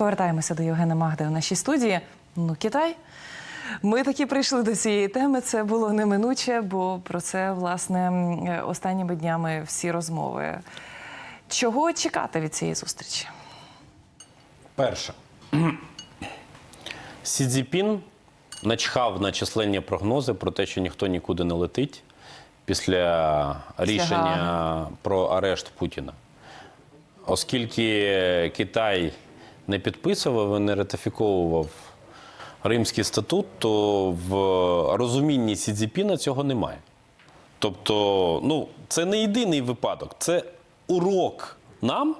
Повертаємося до Євгена Магди у нашій студії. Ну, Китай. Ми таки прийшли до цієї теми. Це було неминуче, бо про це власне останніми днями всі розмови. Чого чекати від цієї зустрічі? Перше. Сі Цзіпін начхав на численні прогнози про те, що ніхто нікуди не летить після рішення про арешт Путіна. Оскільки Китай не підписував і не ратифіковував Римський статут, то в розумінні Сі Цзіпіна цього немає. Тобто, ну, це не єдиний випадок, це урок нам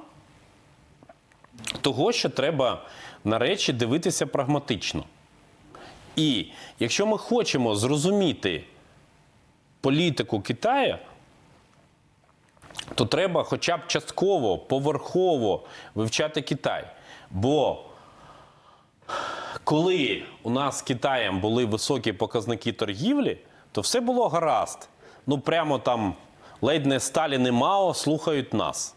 того, що треба на речі дивитися прагматично. І якщо ми хочемо зрозуміти політику Китаю, то треба хоча б частково, поверхово вивчати Китай. Бо коли у нас з Китаєм були високі показники торгівлі, то все було гаразд. Ну прямо там ледь не Сталін і слухають нас.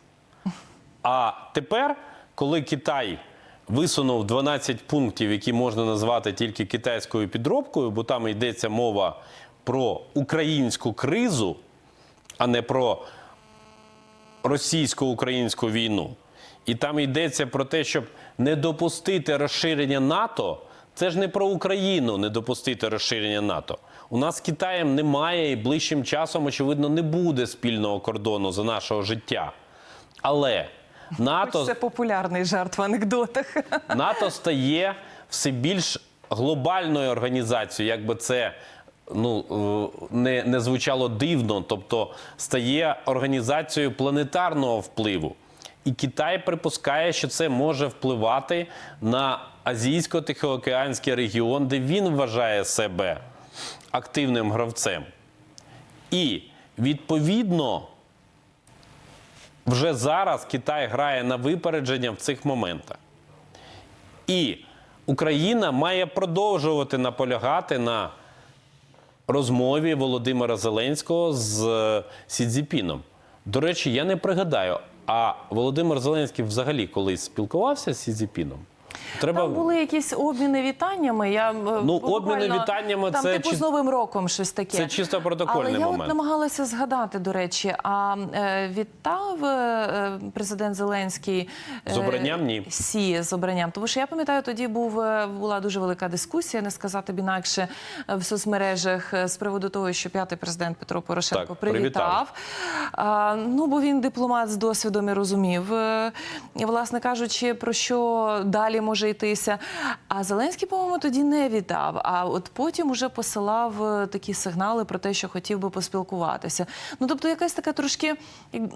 А тепер, коли Китай висунув 12 пунктів, які можна назвати тільки китайською підробкою, бо там йдеться мова про українську кризу, а не про російсько-українську війну. І там йдеться про те, щоб не допустити розширення НАТО. Це ж не про Україну не допустити розширення НАТО. У нас з Китаєм немає і ближчим часом, очевидно, не буде спільного кордону за нашого життя. Але НАТО Це популярний жарт в анекдотах. НАТО стає все більш глобальною організацією, як би це ну, е, не, не звучало дивно, тобто стає організацією планетарного впливу. І Китай припускає, що це може впливати на азійсько-тихоокеанський регіон, де він вважає себе активним гравцем. І відповідно вже зараз Китай грає на випередження в цих моментах. І Україна має продовжувати наполягати на розмові Володимира Зеленського з е, Сі Цзіпіном. До речі, я не пригадаю, а Володимир Зеленський взагалі колись спілкувався з Сі Цзіпіном? Треба Там були якісь обміни вітаннями. Я е, Ну, обміни вітаннями там, це типу чи- з Новим роком щось таке. це чисто протокольний Але я от намагалася згадати, до речі, а е, вітав е, президент Зеленський е, З обранням? Ні. Сі з обранням. Тому що я пам'ятаю, тоді був е, була дуже велика дискусія, не сказати б інакше в соцмережах е, з приводу того, що п'ятий президент Петро Порошенко Так, привітав. привітав. А, ну бо він дипломат з досвідом і розумів, і, власне кажучи, про що далі може йтися. А Зеленський, по-моєму, тоді не вітав. А от потім уже посилав е, такі сигнали про те, що хотів би поспілкуватися. Ну тобто, якась така трошки,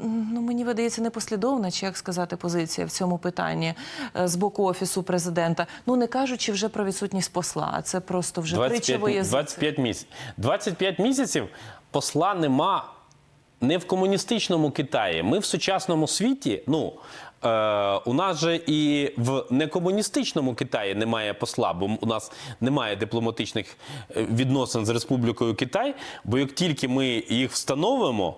ну мені видається, непослідовна, чи як сказати, позиція в цьому питанні е, з боку офісу президента. Ну не кажучи вже про відсутність посла, а це просто вже притча во 25, язиці. 25 місяців. 25 місяців посла нема не в комуністичному Китаї. Ми в сучасному світі. Ну е, у нас же і в некомуністичному Китаї немає посла, бо у нас немає дипломатичних е, відносин з Республікою Китай. Бо як тільки ми їх встановимо,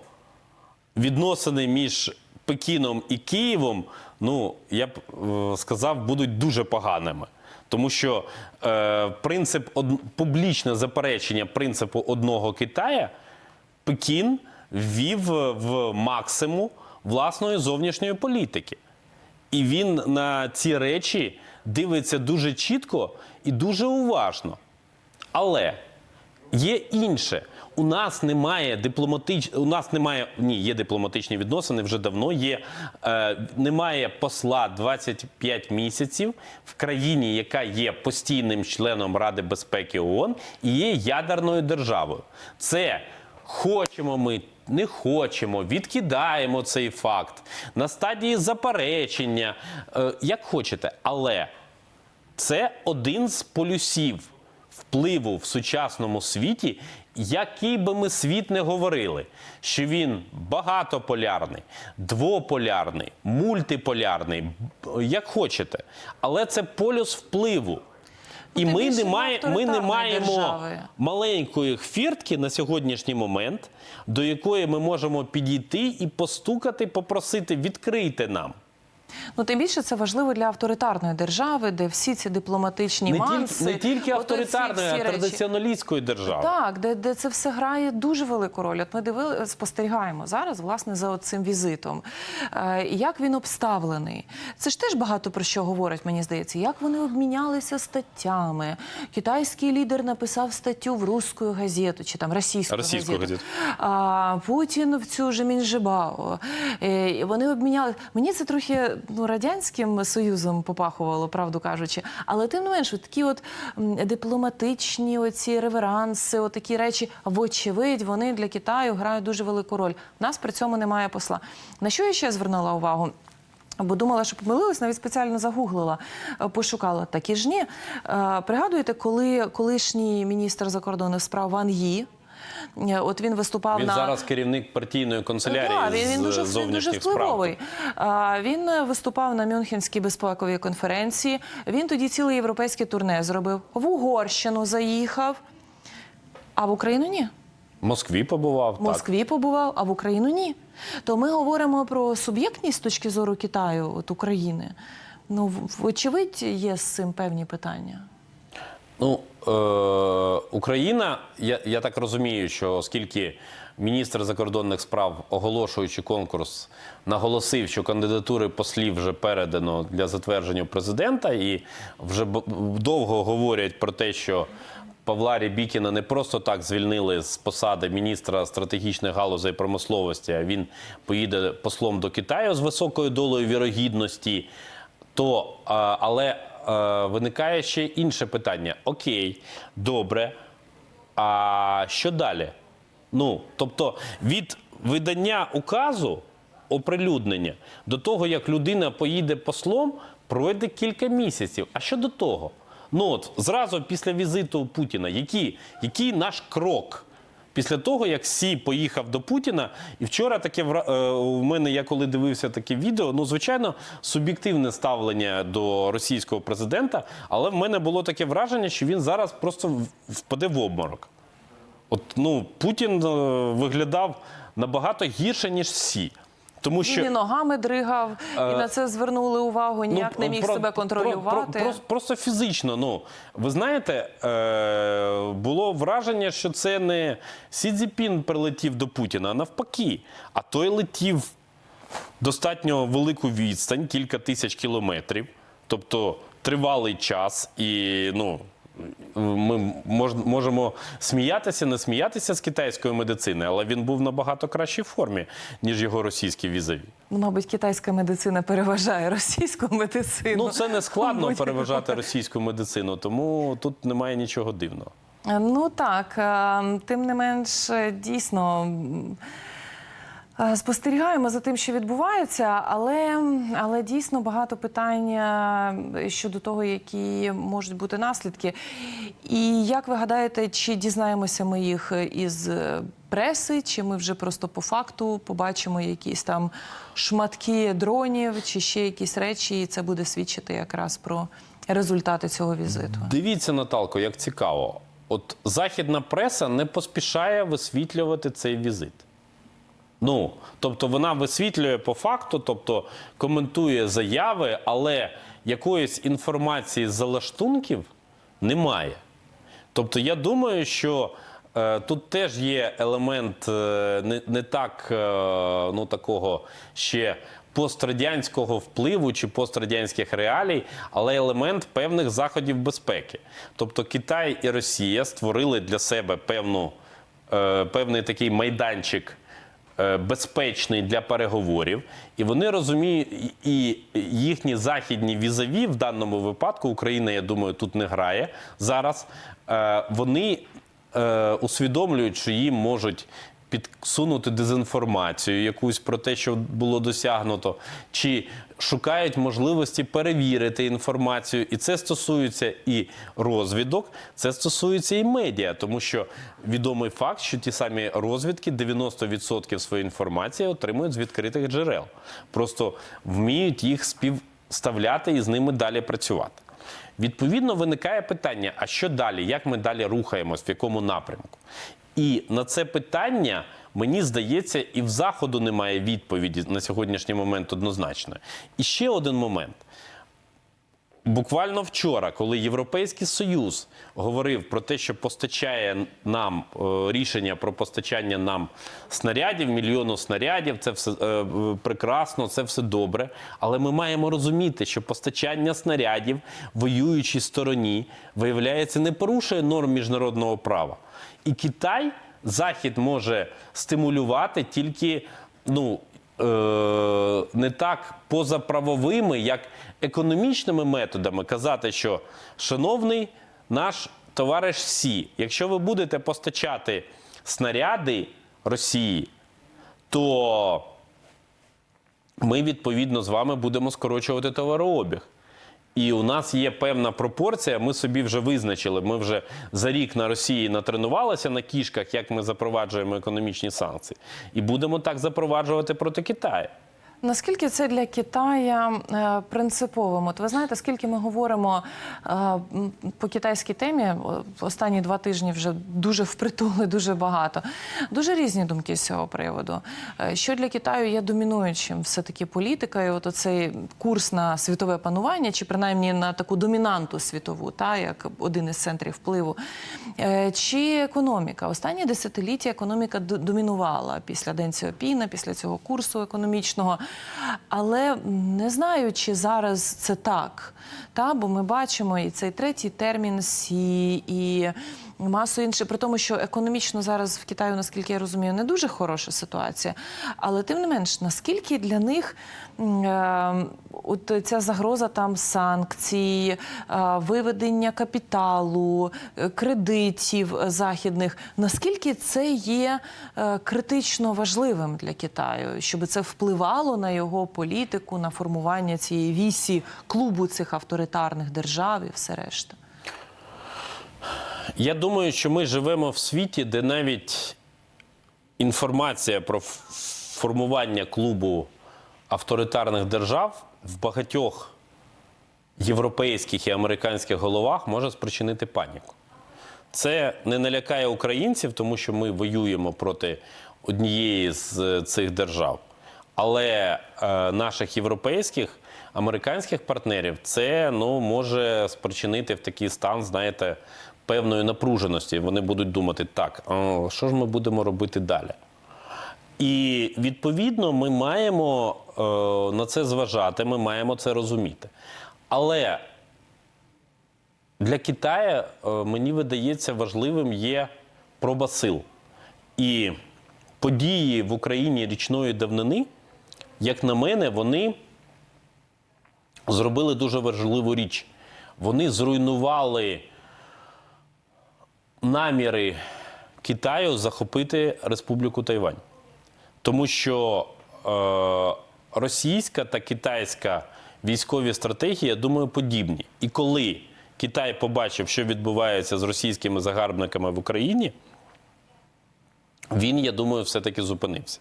відносини між Пекіном і Києвом, ну я б е, сказав, будуть дуже поганими. Тому що е, принцип од... публічне заперечення принципу одного Китая Пекін ввів в максимум власної зовнішньої політики. І він на ці речі дивиться дуже чітко і дуже уважно. Але є інше. У нас немає дипломатич... у нас немає ні, є дипломатичні відносини вже давно. Є е, немає посла 25 місяців в країні, яка є постійним членом Ради безпеки ООН і є ядерною державою. Це хочемо ми. Не хочемо, відкидаємо цей факт на стадії заперечення, е, як хочете, але це один з полюсів впливу в сучасному світі, який би ми світ не говорили, що він багатополярний, двополярний, мультиполярний, як хочете. Але це полюс впливу. І ми не, має, ми не маємо держави. маленької хвіртки на сьогоднішній момент, до якої ми можемо підійти і постукати, попросити, відкрити нам. Ну, тим більше це важливо для авторитарної держави, де всі ці дипломатичні Не манси, тільки, не тільки авторитарної, всі а традиціоналістської держави. Так, де, де це все грає дуже велику роль. От ми дивили, спостерігаємо зараз, власне, за цим візитом. Е, як він обставлений. Це ж теж багато про що говорить, мені здається. Як вони обмінялися статтями. Китайський лідер написав статтю в русську газету чи там російську, Російську газету. А Путін в цю ж Мінжибао. Е, Вони обміняли. Мені це трохи ну, радянським союзом попахувало, правду кажучи. Але тим не менш, такі от дипломатичні оці реверанси, такі речі, вочевидь, вони для Китаю грають дуже велику роль. У нас при цьому немає посла. На що я ще звернула увагу? Бо думала, що помилилась, навіть спеціально загуглила, е, пошукала. Такі ж ні. Е, Пригадуєте, коли колишній міністр закордонних справ Ван Ї, от він виступав Він на зараз керівник партійної канцелярії Так, він, він дуже, він дуже зовнішніх справ. впливовий. Він е, виступав на Мюнхенській безпековій конференції. Він тоді ціле європейське турне зробив. В Угорщину заїхав, а в Україну ні. В Москві побував. В так. Москві побував, а в Україну ні. То ми говоримо про суб'єктність з точки зору Китаю, от України. Ну, вочевидь, є з цим певні питання. Ну, е, Україна, я, я так розумію, що оскільки міністр закордонних справ, оголошуючи конкурс, наголосив, що кандидатури послів вже передано для затвердження президента, і вже довго говорять про те, що Павла Рябікіна не просто так звільнили з посади міністра стратегічних галузей промисловості, а він поїде послом до Китаю з високою долею вірогідності. То, але виникає ще інше питання. Окей, добре. А що далі? Ну, тобто, від видання указу оприлюднення до того, як людина поїде послом, пройде кілька місяців. А що до того? Ну от зразу після візиту Путіна, який, який наш крок? Після того, як Сі поїхав до Путіна, і вчора таке е, у мене, я коли дивився таке відео, ну звичайно, суб'єктивне ставлення до російського президента, але в мене було таке враження, що він зараз просто впаде в обморок. От ну Путін е, виглядав набагато гірше, ніж Сі. Тому що Він і ногами дригав, і Е, на це звернули увагу, ніяк не міг про- себе про- контролювати. Про, про, просто фізично. Ну ви знаєте, е, було враження, що це не Сі Цзіпін прилетів до Путіна, а навпаки. А той летів достатньо велику відстань, кілька тисяч кілометрів, тобто тривалий час, і ну. Ми мож, можемо сміятися, не сміятися з китайської медицини, але він був набагато кращій формі, ніж його російські візаві. Ну, мабуть, китайська медицина переважає російську медицину. Ну, це не складно переважати російську медицину, тому тут немає нічого дивного. Ну так, е, тим не менш, е, дійсно. Е, Спостерігаємо за тим, що відбувається, але, але дійсно багато питань е, щодо того, які можуть бути наслідки. І як ви гадаєте, чи дізнаємося ми їх із е, преси, чи ми вже просто по факту побачимо якісь там шматки дронів, чи ще якісь речі, і це буде свідчити якраз про результати цього візиту? Дивіться, Наталко, як цікаво. От західна преса не поспішає висвітлювати цей візит. Ну, тобто вона висвітлює по факту, тобто коментує заяви, але якоїсь інформації з залаштунків немає. Тобто, я думаю, що е, тут теж є елемент е, не, не так е, ну, такого ще пострадянського впливу чи пострадянських реалій, але елемент певних заходів безпеки. Тобто Китай і Росія створили для себе певну, е, певний такий майданчик безпечний для переговорів, і вони розуміють, і їхні західні візаві в даному випадку Україна, я думаю, тут не грає зараз. е, Вони е, усвідомлюють, що їм можуть підсунути дезінформацію якусь про те, що було досягнуто, чи шукають можливості перевірити інформацію. І це стосується і розвідок, це стосується і медіа, тому що відомий факт, що ті самі розвідки 90% своєї інформації отримують з відкритих джерел. Просто вміють їх співставляти і з ними далі працювати. Відповідно, виникає питання: а що далі? Як ми далі рухаємось, в якому напрямку? І на це питання мені здається, і в заходу немає відповіді на сьогоднішній момент однозначно. І ще один момент. Буквально вчора, коли Європейський Союз говорив про те, що постачає нам е, рішення про постачання нам снарядів, мільйону снарядів, це все е, е, прекрасно, це все добре. Але ми маємо розуміти, що постачання снарядів воюючій стороні, виявляється, не порушує норм міжнародного права. І Китай Захід може стимулювати тільки ну, не так позаправовими, як економічними методами казати, що шановний наш товариш Сі, якщо ви будете постачати снаряди Росії, то ми відповідно з вами будемо скорочувати товарообіг. І у нас є певна пропорція. Ми собі вже визначили. Ми вже за рік на Росії натренувалися на кішках, як ми запроваджуємо економічні санкції, і будемо так запроваджувати проти Китаю. Наскільки це для Китая е, принциповим? От ви знаєте, скільки ми говоримо е, по китайській темі останні два тижні вже дуже впритули, дуже багато. Дуже різні думки з цього приводу. Е, Що для Китаю є домінуючим все-таки політика, і от оцей курс на світове панування, чи принаймні на таку домінанту світову, та як один із центрів впливу. Чи економіка? Останні десятиліття економіка домінувала після Ден Сяопіна, після цього курсу економічного. Але не знаю, чи зараз це так. Та? Бо ми бачимо і цей третій термін Сі, і масу інших, при тому, що економічно зараз в Китаю, наскільки я розумію, не дуже хороша ситуація. Але тим не менш, наскільки для них е, от ця загроза там санкцій, е, виведення капіталу, е, кредитів е, західних, наскільки це є е, критично важливим для Китаю, щоб це впливало на його політику, на формування цієї вісі клубу цих авторитарних держав і все решта? Я думаю, що ми живемо в світі, де навіть інформація про формування клубу авторитарних держав в багатьох європейських і американських головах може спричинити паніку. Це не налякає українців, тому що ми воюємо проти однієї з е, цих держав. Але е, наших європейських, американських партнерів це ну, може спричинити в такий стан, знаєте, певної напруженості. Вони будуть думати, так, а що ж ми будемо робити далі? І відповідно ми маємо е, на це зважати, ми маємо це розуміти. Але для Китаю, е, мені видається, важливим є проба сил. І події в Україні річної давнини, як на мене, вони зробили дуже важливу річ. Вони зруйнували наміри Китаю захопити Республіку Тайвань. Тому що е, російська та китайська військові стратегії, я думаю, подібні. І коли Китай побачив, що відбувається з російськими загарбниками в Україні, він, я думаю, все-таки зупинився.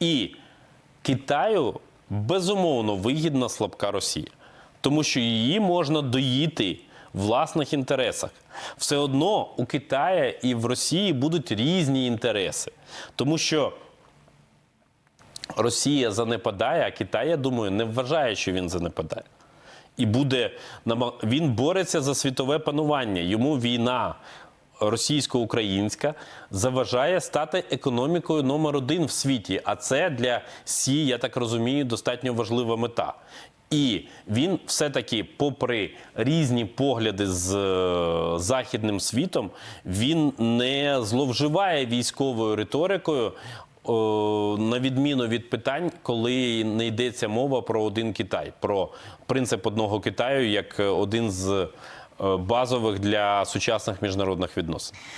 І Китаю безумовно вигідна слабка Росія, тому що її можна доїти власних інтересах. Все одно у Китаї і в Росії будуть різні інтереси, тому що Росія занепадає, а Китай, я думаю, не вважає, що він занепадає. І буде він бореться за світове панування. Йому війна російсько-українська заважає стати економікою номер один в світі. А це для Сі, я так розумію, достатньо важлива мета. І він все-таки, попри різні погляди з е, західним світом, він не зловживає військовою риторикою. На відміну від питань, коли не йдеться мова про один Китай, про принцип одного Китаю як е, один з е, базових для сучасних міжнародних відносин.